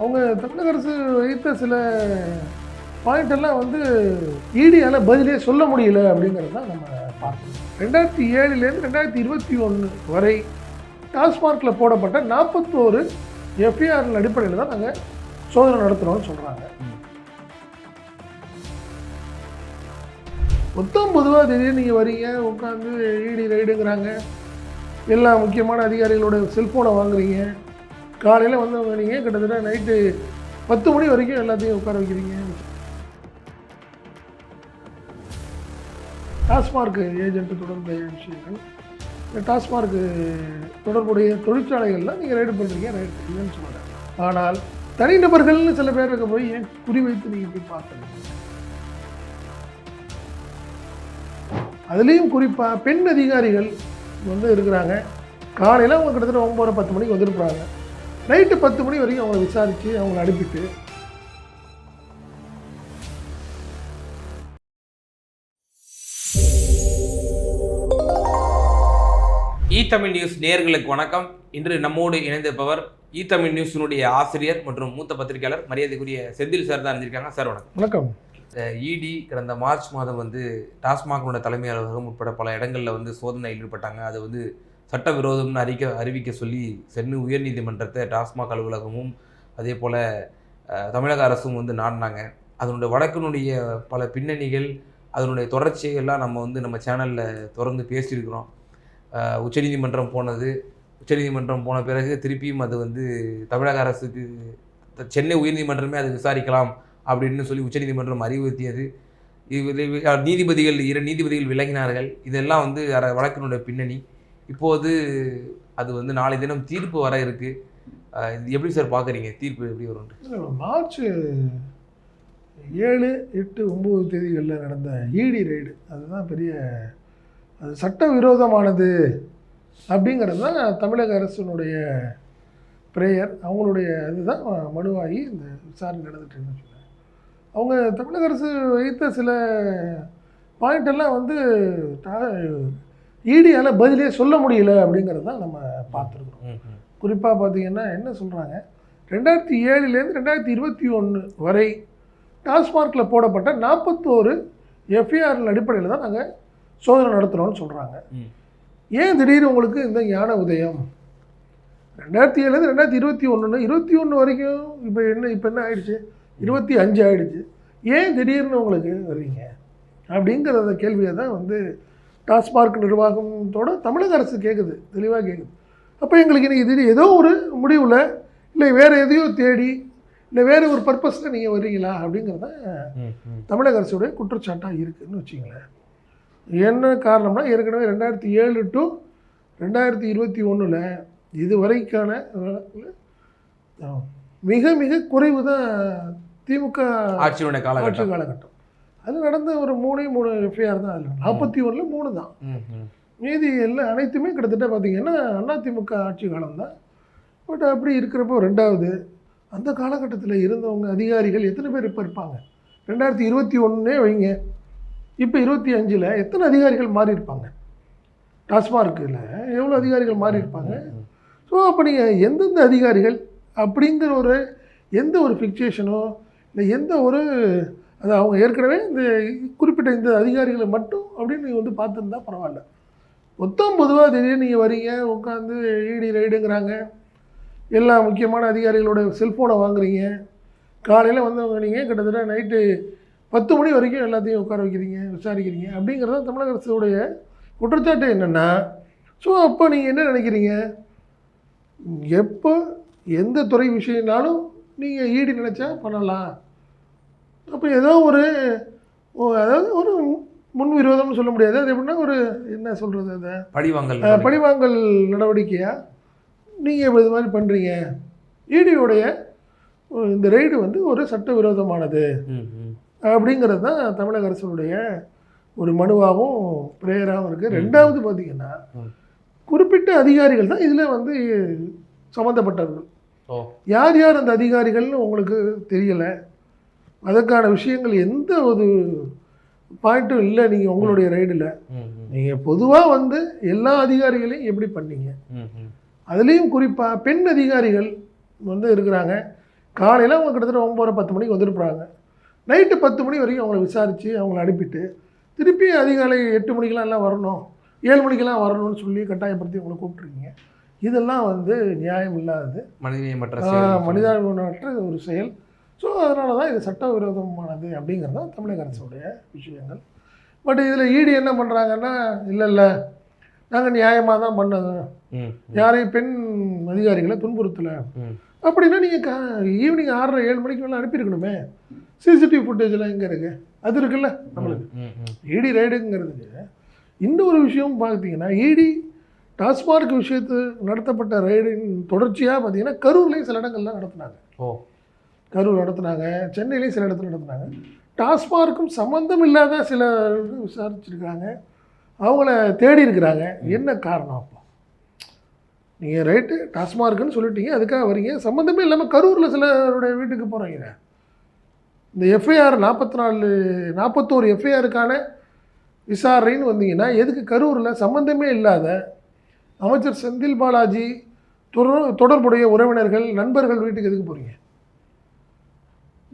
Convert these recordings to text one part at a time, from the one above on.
அவங்க தமிழக அரசு வைத்த சில பாயிண்ட் எல்லாம் வந்து ஈடியால் பதிலே சொல்ல முடியல அப்படிங்கிறது தான் நம்ம பார்க்கணும். ரெண்டாயிரத்தி ஏழுலேருந்து ரெண்டாயிரத்தி இருபத்தி ஒன்று வரை டாஸ்மார்க்கில் போடப்பட்ட நாற்பத்தோரு எஃப்ஐஆர் அடிப்படையில் தான் நாங்கள் சோதனை நடத்துகிறோம்னு சொல்கிறாங்க மொத்தம் பொதுவாக திடீர்னு நீங்கள் வரீங்க உட்காந்து ஈடி ரைடுங்கிறாங்க எல்லா முக்கியமான அதிகாரிகளோட செல்ஃபோனை வாங்குறீங்க. காலையில் வந்தவங்க நீங்கள் கிட்டத்தட்ட நைட்டு பத்து மணி வரைக்கும் எல்லாத்தையும் உட்கார வைக்கிறீங்க. டாஸ்மார்க் ஏஜென்ட் தொடர்புடைய விஷயங்கள். இந்த டாஸ்மார்க் தொடர்புடைய தொழிற்சாலைகளில் நீங்கள் ரைடு பண்ணுறீங்க ரைடு இல்லைன்னு சொல்கிறேன் ஆனால் தனிநபர்கள்னு சில பேர் இருக்க போய் ஏன் குறிவைத்து நீங்கள் போய் பார்க்கணும் அதுலேயும் குறிப்பாக பெண் அதிகாரிகள் வந்து இருக்கிறாங்க. காலையில் அவங்க கிட்டத்தட்ட ஒம்பது பத்து மணிக்கு வந்திருப்பாங்க நைட்டு பத்து மணி வரைக்கும் அவங்கள விசாரித்து அவங்கள அனுப்பிட்டு. இ தமிழ் நியூஸ் நேயர்களுக்கு வணக்கம். இன்று நம்மோடு இணைந்திருப்பவர் இ தமிழ் நியூஸினுடைய ஆசிரியர் மற்றும் மூத்த பத்திரிகையாளர் மரியாதைக்குரிய செந்தில் சார் தான் இருந்திருக்காங்க. சார் வணக்கம். வணக்கம். இடி கடந்த மார்ச் மாதம் வந்து டாஸ்மாகோட தலைமை அலுவலகம் உட்பட பல இடங்களில் வந்து சோதனையில் ஈடுபட்டாங்க. அது வந்து சட்டவிரோதம்னு அறிக்க அறிவிக்க சொல்லி சென்னை உயர்நீதிமன்றத்தை டாஸ்மாக் அலுவலகமும் அதே போல் தமிழக அரசும் வந்து நாடினாங்க. அதனுடைய வழக்கினுடைய பல பின்னணிகள் அதனுடைய தொடர்ச்சியெல்லாம் நம்ம வந்து நம்ம சேனலில் தொடர்ந்து பேசியிருக்கிறோம். உச்சநீதிமன்றம் போனது உச்சநீதிமன்றம் போன பிறகு திருப்பியும் அது வந்து தமிழக அரசுக்கு த- சென்னை உயர்நீதிமன்றமே அது விசாரிக்கலாம் அப்படின்னு சொல்லி உச்சநீதிமன்றம் அறிவுறுத்தியது. இது நீதிபதிகள் இரு நீதிபதிகள் விலகினார்கள். இதெல்லாம் வந்து அர- வழக்கினுடைய பின்னணி. இப்போது அது வந்து நாளை தினம் தீர்ப்பு வர இருக்கு. இது எப்படி சார் பார்க்குறீங்க? தீர்ப்பு எப்படி வரும் மார்ச் ஏழு எட்டு ஒம்பது தேதிகளில் நடந்த ஈடி ரைடு அதுதான் பெரிய அது சட்டவிரோதமானது அப்படிங்கிறது தான் தமிழக அரசினுடைய பிரேயர். அவங்களுடைய இதுதான் மனுவாகி இந்த விசாரணை நடந்துட்டு இருந்துச்சு அவங்க தமிழக அரசு வைத்த சில பாயிண்ட் எல்லாம் வந்து ஈடியால் பதிலே சொல்ல முடியல அப்படிங்கிறது தான் நம்ம பார்த்துருக்குறோம். குறிப்பாக பார்த்தீங்கன்னா என்ன சொல்கிறாங்க ரெண்டாயிரத்தி ஏழுலேருந்து ரெண்டாயிரத்தி இருபத்தி ஒன்று வரை டாஸ்மார்க்கில் போடப்பட்ட நாற்பத்தோரு எஃப்ஐஆர் அடிப்படையில் தான் நாங்கள் சோதனை நடத்துகிறோம்னு சொல்கிறாங்க. ஏன் திடீர்னு உங்களுக்கு இந்த ஞான உதயம்? ரெண்டாயிரத்தி ஏழுலேருந்து ரெண்டாயிரத்தி இருபத்தி ஒன்றுன்னு இருபத்தி ஒன்று வரைக்கும் இப்போ என்ன இப்போ என்ன ஆயிடுச்சு? இருபத்தி அஞ்சு ஆயிடுச்சு. ஏன் திடீர்னு உங்களுக்கு வர்றீங்க? அப்படிங்கிறத கேள்வியை தான் வந்து டாஸ்மார்க் நிர்வாகத்தோட தமிழக அரசு கேட்குது தெளிவாக கேட்குது அப்போ எங்களுக்கு இன்னைக்கு திடீர் ஏதோ ஒரு முடிவில் இல்லை வேறு எதையோ தேடி இல்லை வேறு ஒரு பர்பஸில் நீங்கள் வர்றீங்களா அப்படிங்கிறத தமிழக அரசுடைய குற்றச்சாட்டாக இருக்குதுன்னு வச்சுங்களேன் என்ன காரணம்னா ஏற்கனவே ரெண்டாயிரத்தி ஏழு டு ரெண்டாயிரத்தி இருபத்தி ஒன்றில் இது வரைக்கான மிக மிக குறைவு தான் திமுக ஆட்சியினுடைய ஆட்சி காலகட்டம் காலகட்டம். அது நடந்த ஒரு மூணே மூணு எஃப்ஐஆர் தான் அதில். நாற்பத்தி ஒன்றில் மூணு தான். மீதி எல்லாம் அனைத்துமே கிட்டத்தட்ட பார்த்தீங்கன்னா அதிமுக ஆட்சி காலம் தான் பட் அப்படி இருக்கிறப்போ ரெண்டாவது அந்த காலகட்டத்தில் இருந்தவங்க அதிகாரிகள் எத்தனை பேர் இப்போ இருப்பாங்க? ரெண்டாயிரத்தி இருபத்தி ஒன்றுனே வைங்க. இப்போ இருபத்தி அஞ்சில் எத்தனை அதிகாரிகள் மாறி இருப்பாங்க? டாஸ்மார்க்கில் எவ்வளோ அதிகாரிகள் மாறி இருப்பாங்க? ஸோ அப்போ நீங்கள் எந்தெந்த அதிகாரிகள் அப்படிங்கிற ஒரு எந்த ஒரு ஃபிக்சேஷனோ இல்லை எந்த ஒரு அது அவங்க ஏற்கனவே இந்த குறிப்பிட்ட இந்த அதிகாரிகளை மட்டும் அப்படின்னு நீங்கள் வந்து பார்த்துருந்தா பரவாயில்ல. மொத்தம் பொதுவாக திடீர்னு நீங்கள் வரீங்க உட்காந்து ஈடி ரைடுங்கிறாங்க. எல்லா முக்கியமான அதிகாரிகளோட செல்ஃபோனை வாங்குறீங்க. காலையில் வந்தவங்க நீங்கள் கிட்டத்தட்ட நைட்டு பத்து மணி வரைக்கும் எல்லாத்தையும் உட்கார வைக்கிறீங்க விசாரிக்கிறீங்க. அப்படிங்கிறது தான் தமிழக அரசுடைய குற்றச்சாட்டு என்னென்னா ஸோ அப்போ நீங்கள் என்ன நினைக்கிறீங்க? எப்போ எந்த துறை விஷயம்னாலும் நீங்கள் ஈடு நினச்சா பண்ணலாம். அப்போ ஏதோ ஒரு அதாவது ஒரு முன் விரோதம்னு சொல்ல முடியாது. அது எப்படின்னா ஒரு என்ன சொல்கிறது அதை? பழிவாங்கல் பழிவாங்கல் நடவடிக்கையாக நீங்கள் இப்போ இது மாதிரி பண்ணுறீங்க ஈடியோடைய அஹ், இந்த ரெய்டு வந்து ஒரு சட்டவிரோதமானது. ம், ம். அப்படிங்கிறது தான் தமிழக அரசுடைய ஒரு மனுவாகவும் பிரேயராகவும் இருக்குது ரெண்டாவது பார்த்தீங்கன்னா. குறிப்பிட்ட அதிகாரிகள் தான் இதில் வந்து சம்மந்தப்பட்டவர்கள். யார் யார் அந்த அதிகாரிகள்னு உங்களுக்கு தெரியலை? அதற்கான விஷயங்கள் எந்த ஒரு பாயிண்ட்டும் இல்லை நீங்கள் உங்களுடைய ரைடில். நீங்கள் பொதுவாக வந்து எல்லா அதிகாரிகளையும் எப்படி பண்ணீங்க. அதுலேயும் குறிப்பாக பெண் அதிகாரிகள் வந்து இருக்கிறாங்க. காலையில் அவங்க கிட்டத்தட்ட ஒம்பது பத்து மணிக்கு வந்திருப்பாங்க. நைட்டு பத்து மணி வரைக்கும் அவங்கள விசாரித்து அவங்கள அனுப்பிட்டு திருப்பி அதிகாலை எட்டு மணிக்கெலாம் எல்லாம் வரணும் ஏழு மணிக்கெல்லாம் வரணும்னு சொல்லி கட்டாயப்படுத்தி அவங்கள கூப்பிட்ருக்கீங்க இதெல்லாம் வந்து நியாயம் இல்லாதது. செயல். மனிதாபிமானமற்ற ஒரு செயல். ஸோ அதனால தான் இது சட்டவிரோதமானது அப்படிங்கிறது தான் தமிழக அரசுடைய விஷயங்கள். பட் இதில் ஈடு என்ன பண்ணுறாங்கன்னா இல்லை இல்லை நாங்கள் நியாயமாக தான் பண்ணது. யாரையும் பெண் அதிகாரிகளை துன்புறுத்தலை. அப்படின்னா நீங்கள் கா ஈவினிங் ஆறரை ஏழு மணிக்கு மேலே அனுப்பியிருக்கணுமே. சிசிடிவி ஃபுட்டேஜ்லாம் எங்கே இருக்கு? அது இருக்குல்ல நம்மளுக்கு. இடி ரைடுங்கிறதுக்கு இன்னொரு விஷயம் பார்த்தீங்கன்னா இடி டாஸ்மார்க் விஷயத்து நடத்தப்பட்ட ரைடின் தொடர்ச்சியாக பார்த்தீங்கன்னா கரூர்லேயும் சில இடங்கள்லாம் நடத்துனாங்க. ஓ. கரூர் நடத்துனாங்க சென்னையிலையும் சில இடத்துல நடத்துனாங்க. டாஸ்மார்க்கும் சம்மந்தம் இல்லாத சில விசாரிச்சிருக்காங்க அவங்கள தேடி இருக்கிறாங்க. என்ன காரணம் அப்போ? நீங்கள் ரைட்டு டாஸ்மார்க்குன்னு சொல்லிட்டீங்க அதுக்காக வரீங்க. சம்மந்தமே இல்லாமல் கரூரில் சிலருடைய வீட்டுக்கு போகிறீங்க இந்த எஃப்ஐஆர் நாற்பத்தி நாலு நாற்பத்தோரு எஃப்ஐஆருக்கான விசாரணைன்னு வந்தீங்கன்னா எதுக்கு கரூரில் சம்மந்தமே இல்லாத அமைச்சர் செந்தில் பாலாஜி தொடர் தொடர்புடைய உறவினர்கள் நண்பர்கள் வீட்டுக்கு எதுக்கு போகிறீங்க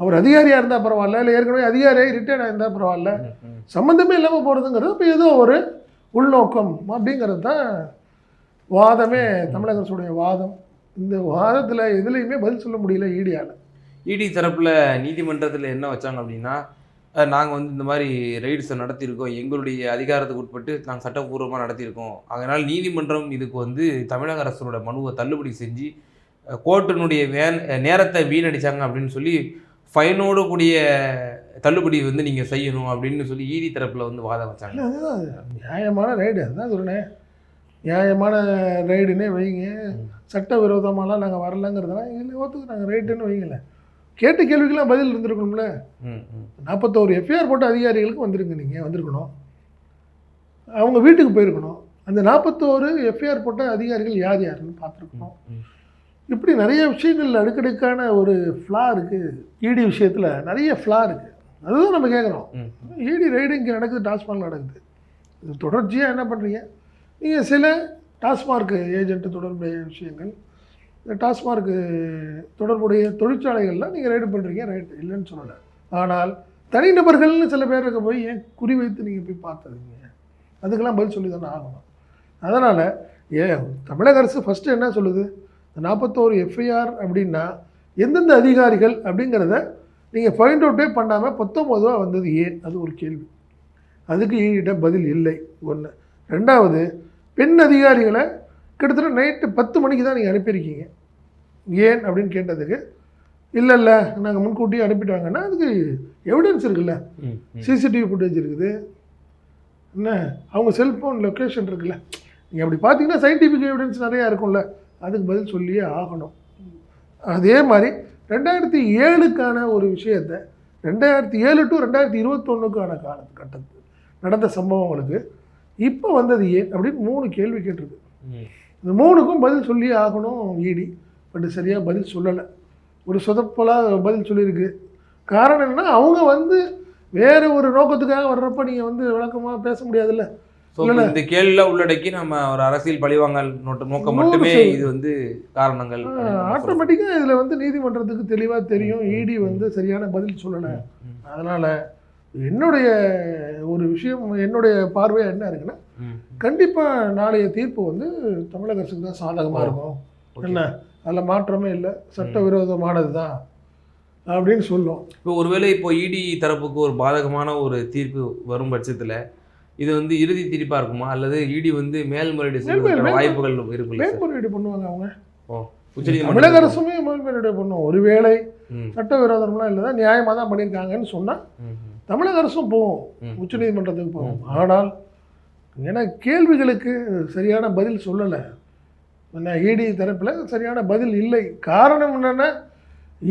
அவர் அதிகாரியாக இருந்தால் பரவாயில்ல இல்லை ஏற்கனவே அதிகாரியாக ரிட்டையர்ட் இருந்தால் பரவாயில்ல. சம்மந்தமே இல்லாமல் போகிறதுங்கிறது இப்போ ஏதோ ஒரு உள்நோக்கம் அப்படிங்கிறது தான் வாதமே தமிழக அரசுடைய வாதம். இந்த வாதத்தில் எதுலேயுமே பதில் சொல்ல முடியல ஈடியால் இடி தரப்பில் நீதிமன்றத்தில் என்ன வச்சாங்க அப்படின்னா நாங்கள் வந்து இந்த மாதிரி ரைட்ஸை நடத்தியிருக்கோம் எங்களுடைய அதிகாரத்துக்கு உட்பட்டு நாங்கள் சட்டப்பூர்வமாக நடத்தியிருக்கோம். அதனால் நீதிமன்றம் இதுக்கு வந்து தமிழக அரசோட மனுவை தள்ளுபடி செஞ்சு கோர்ட்டினுடைய வேன் நேரத்தை வீணடித்தாங்க அப்படின்னு சொல்லி ஃபைனோடு கூடிய தள்ளுபடி வந்து நீங்கள் செய்யணும் அப்படின்னு சொல்லி ஈடி தரப்புல வந்து வாதம் வச்சாங்க. அதுதான் அது. நியாயமான ரைடு அதுதான் சொல்கிறேன் நியாயமான ரைடுன்னே வைங்க. ம். சட்டவிரோதமாலாம் நாங்கள் வரலங்கிறதெல்லாம் இல்லை ஒத்துக்குறாங்க. ரைட்டுன்னு வைங்களேன் கேட்ட கேள்விக்கெல்லாம் பதில் இருந்திருக்கணும்ல நாற்பத்தோரு எஃப்ஐஆர் போட்ட அதிகாரிகளுக்கு வந்திருங்க நீங்கள் வந்திருக்கணும். அவங்க வீட்டுக்கு போயிருக்கணும். அந்த நாற்பத்தோரு எஃப்ஐஆர் போட்ட அதிகாரிகள் யார் யாருன்னு பார்த்துருக்கணும். இப்படி நிறைய விஷயங்கள் அடுக்கடுக்கான ஒரு ஃப்ளா இருக்குது இடி விஷயத்தில் நிறைய ஃப்ளா இருக்குது அதுதான் நம்ம கேட்குறோம் இடி ரைடு இங்கே நடக்குது டாஸ்மாக் நடக்குது. இது தொடர்ச்சியாக என்ன பண்ணுறீங்க நீங்கள் சில டாஸ்மார்க் ஏஜென்ட் தொடர்புடைய விஷயங்கள் இந்த டாஸ்மார்க் தொடர்புடைய தொழிற்சாலைகள்லாம் நீங்கள் ரைடு பண்ணுறீங்க ரைட் இல்லைன்னு சொல்லலை. ஆனால் தனிநபர்கள்னு சில பேருக்கு போய் ஏன் குறி வைத்து நீங்கள் போய் பார்த்ததுங்க? அதுக்கெல்லாம் பதில் சொல்லி தானே ஆகணும். அதனால் ஏ தமிழக அரசு ஃபஸ்ட்டு என்ன சொல்லுது? இந்த நாற்பத்தோரு எஃப்ஐஆர் அப்படின்னா எந்தெந்த அதிகாரிகள் அப்படிங்கிறத நீங்கள் ஃபைண்ட் அவுட்டே பண்ணாமல் பத்தொம்போதுவா வந்தது ஏன்? அது ஒரு கேள்வி. அதுக்கு ஈட பதில் இல்லை. ஒன்று ரெண்டாவது பெண் அதிகாரிகளை கிட்டத்தட்ட நைட்டு பத்து மணிக்கு தான் நீங்கள் அனுப்பியிருக்கீங்க. ஏன் அப்படின்னு கேட்டதுக்கு இல்லை இல்லை நாங்கள் முன்கூட்டியே அனுப்பிட்டாங்கன்னா அதுக்கு எவிடன்ஸ் இருக்குல்ல. சிசிடிவி ஃபுட்டேஜ் இருக்குது. என்ன? அவங்க செல்ஃபோன் லொக்கேஷன் இருக்குல்ல. நீங்கள் அப்படி பார்த்தீங்கன்னா சயின்டிஃபிக் எவிடன்ஸ் நிறையா இருக்கும்ல. அதுக்கு பதில் சொல்லியே ஆகணும். அதே மாதிரி ரெண்டாயிரத்தி ஏழுக்கான ஒரு விஷயத்தை ரெண்டாயிரத்தி ஏழு டு ரெண்டாயிரத்தி இருபத்தொன்னுக்கான கால கட்டத்து நடந்த சம்பவங்களுக்கு இப்போ வந்தது ஏன் அப்படின்னு மூணு கேள்வி கேட்டிருக்கு. இந்த மூணுக்கும் பதில் சொல்லியே ஆகணும் ஈடி. பட் சரியாக பதில் சொல்லலை. ஒரு சொதப்பலாக பதில் சொல்லியிருக்கு. காரணம் என்னன்னா அவங்க வந்து வேறு ஒரு நோக்கத்துக்காக வர்றப்ப நீங்கள் வந்து விளக்கமாக பேச முடியாதுல்ல. இந்த கேள்வியில உள்ளடக்கி நம்ம ஒரு அரசியல் பழிவாங்கல் நோட்டு நோக்கம் மட்டுமே. இது வந்து காரணங்கள். ஆட்டோமேட்டிக்காக இதில் வந்து நீதிமன்றத்துக்கு தெளிவாக தெரியும். இடி வந்து சரியான பதில் சொல்லலை. அதனால் என்னுடைய ஒரு விஷயம் என்னுடைய பார்வையாக என்ன இருக்குன்னா கண்டிப்பாக நாளைய தீர்ப்பு வந்து தமிழக அரசுக்கு தான் சாதகமாக. இருக்கும். என்ன? அதில் மாற்றமே இல்லை. சட்டவிரோதமானது தான் அப்படின்னு சொல்லும். இப்போ ஒருவேளை இப்போ இடி தரப்புக்கு ஒரு பாதகமான ஒரு தீர்ப்பு வரும் பட்சத்துல இது வந்து இறுதி தீர்ப்பா இருக்குமா? அல்லது இடி வந்து மேல்முறையீடு செய்வதற்கான வாய்ப்புகள் இருக்குல்ல மேல்முறையீடு பண்ணுவாங்க அவங்க. ஓ தமிழக அரசுமே மேல்முறையீடு பண்ணும். ஒருவேளை சட்டவிரோதம்லாம் இல்லை தான் நியாயமாக தான் பண்ணியிருக்காங்கன்னு சொன்னால் தமிழக அரசும் போகும். உச்சநீதிமன்றத்துக்கு போகும் ஆனால் ஏன்னா கேள்விகளுக்கு சரியான பதில் சொல்லலை. என்ன இடி தரப்பில் சரியான பதில் இல்லை. காரணம் என்னென்னா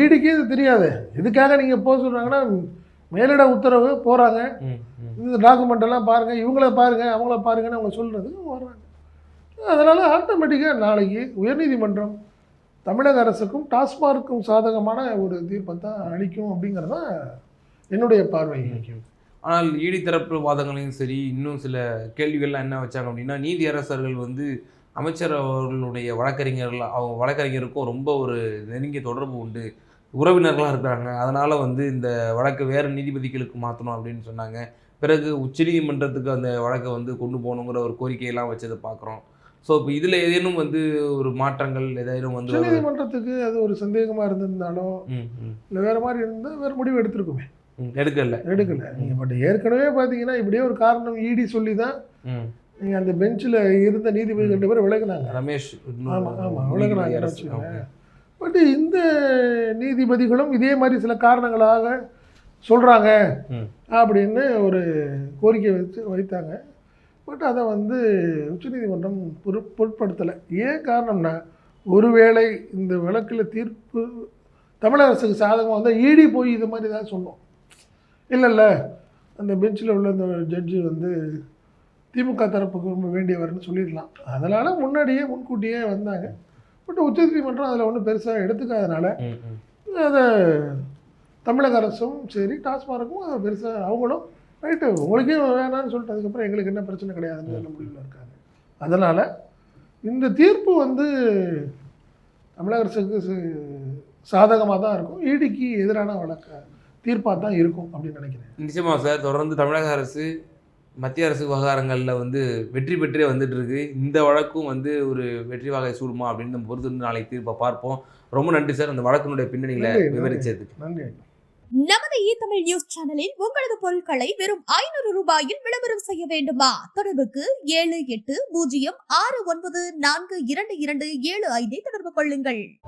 ஈடிக்கே இது தெரியாது. எதுக்காக நீங்கள் போக சொல்கிறாங்கன்னா மேலிட உத்தரவு போகிறாங்க. இந்த டாக்குமெண்ட் எல்லாம் பாருங்கள் இவங்கள பாருங்கள் அவங்கள பாருங்கன்னு அவங்க சொல்கிறதுக்கு வர்றாங்க அதனால் ஆட்டோமேட்டிக்காக நாளைக்கு உயர்நீதிமன்றம் தமிழக அரசுக்கும் டாஸ்மார்க்கும் சாதகமான ஒரு தீர்ப்பை தான் அளிக்கும் அப்படிங்கிறது தான் என்னுடைய பார்வை. ஆனால் ஈடி தரப்பு வாதங்களையும் சரி இன்னும் சில கேள்விகள்லாம் என்ன வச்சாங்க அப்படின்னா நீதி அரசர்கள் வந்து அமைச்சர் அவர்களுடைய வழக்கறிஞர்கள் அவங்க வழக்கறிஞருக்கும் ரொம்ப ஒரு நெருங்கிய தொடர்பு உண்டு. உறவினர்களாக இருக்கிறாங்க. அதனால் வந்து இந்த வழக்கை வேறு நீதிபதிகளுக்கு மாற்றணும் அப்படின்னு சொன்னாங்க. பிறகு உச்சநீதிமன்றத்துக்கு அந்த வழக்கை வந்து கொண்டு போகணுங்கிற ஒரு கோரிக்கையெல்லாம் வச்சதை பார்க்குறோம். ஸோ இப்போ இதில் ஏதேனும் வந்து ஒரு மாற்றங்கள் ஏதேனும் வந்து உச்சநீதிமன்றத்துக்கு அது ஒரு சந்தேகமாக இருந்திருந்தாலோ ம், ம், இல்லை வேறு மாதிரி இருந்தால் வேறு முடிவு எடுத்திருக்குமே. எடுக்கல. எடுக்கல. நீங்கள் பட் ஏற்கனவே பார்த்தீங்கன்னா இப்படியே ஒரு காரணம் ஈடி சொல்லி தான் நீங்கள் அந்த பெஞ்சில் இருந்த நீதிபதி ரெண்டு பேரும் விலகுனாங்க. ரமேஷ் ஆமாம் ஆமாம் விலகுனாங்க பட் இந்த நீதிபதிகளும் இதே மாதிரி சில காரணங்களாக சொல்கிறாங்க. அப்படின்னு ஒரு கோரிக்கை வச்சு வைத்தாங்க. பட் அதை வந்து உச்சநீதிமன்றம் பொரு பொருட்படுத்தலை. ஏன் காரணம்னா ஒருவேளை இந்த வழக்கில் தீர்ப்பு தமிழக அரசுக்கு சாதகமாக வந்தால் ஈடி போய் இது மாதிரி தான் சொன்னோம். இல்லை இல்லை அந்த பெஞ்சில் உள்ள அந்த ஜட்ஜி வந்து திமுக தரப்புக்கு ரொம்ப வேண்டியவர்னு சொல்லிடலாம். அதனால் முன்னாடியே முன்கூட்டியே வந்தாங்க. பட் உச்சநீதிமன்றம் அதில் ஒன்றும் பெருசாக எடுத்துக்காதனால. அதை தமிழக அரசும் சரி டாஸ்மார்க்கும் அதை பெருசாக அவங்களும் ரைட்டு உங்களுக்கே வேணாம்னு சொல்லிட்டு அதுக்கப்புறம் எங்களுக்கு என்ன பிரச்சனை கிடையாதுன்னு சொல்ல முடிவில் இருக்காங்க. அதனால் இந்த தீர்ப்பு வந்து தமிழக அரசுக்கு சாதகமாக தான் இருக்கும். ஈடிக்கு எதிரான வழக்க தீர்ப்பாக தான் இருக்கும் அப்படின்னு நினைக்கிறேன். நிச்சயமா சார் தொடர்ந்து தமிழக அரசு மத்திய அரசு விவகாரங்களில் வந்து வெற்றி பெற்றே வந்துட்டு இருக்கு இந்த வழக்கும் வந்து ஒரு வெற்றி வாகை சூடுமா அப்படின்னு நம்ம பொறுத்து நாளைக்கு தீர்ப்பை பார்ப்போம். ரொம்ப நன்றி சார். அந்த வழக்கினுடைய பின்னணியில. விவரிச்சதுக்கு. நன்றி நமது இ தமிழ் நியூஸ் சேனலில் உங்களது பொருட்களை வெறும் ஐநூறு ரூபாயில் விளம்பரம் செய்ய வேண்டுமா? தொடர்புக்கு ஏழு எட்டு பூஜ்ஜியம் ஆறு ஒன்பது நான்கு இரண்டு இரண்டு ஏழு ஐந்தை தொடர்பு கொள்ளுங்கள்.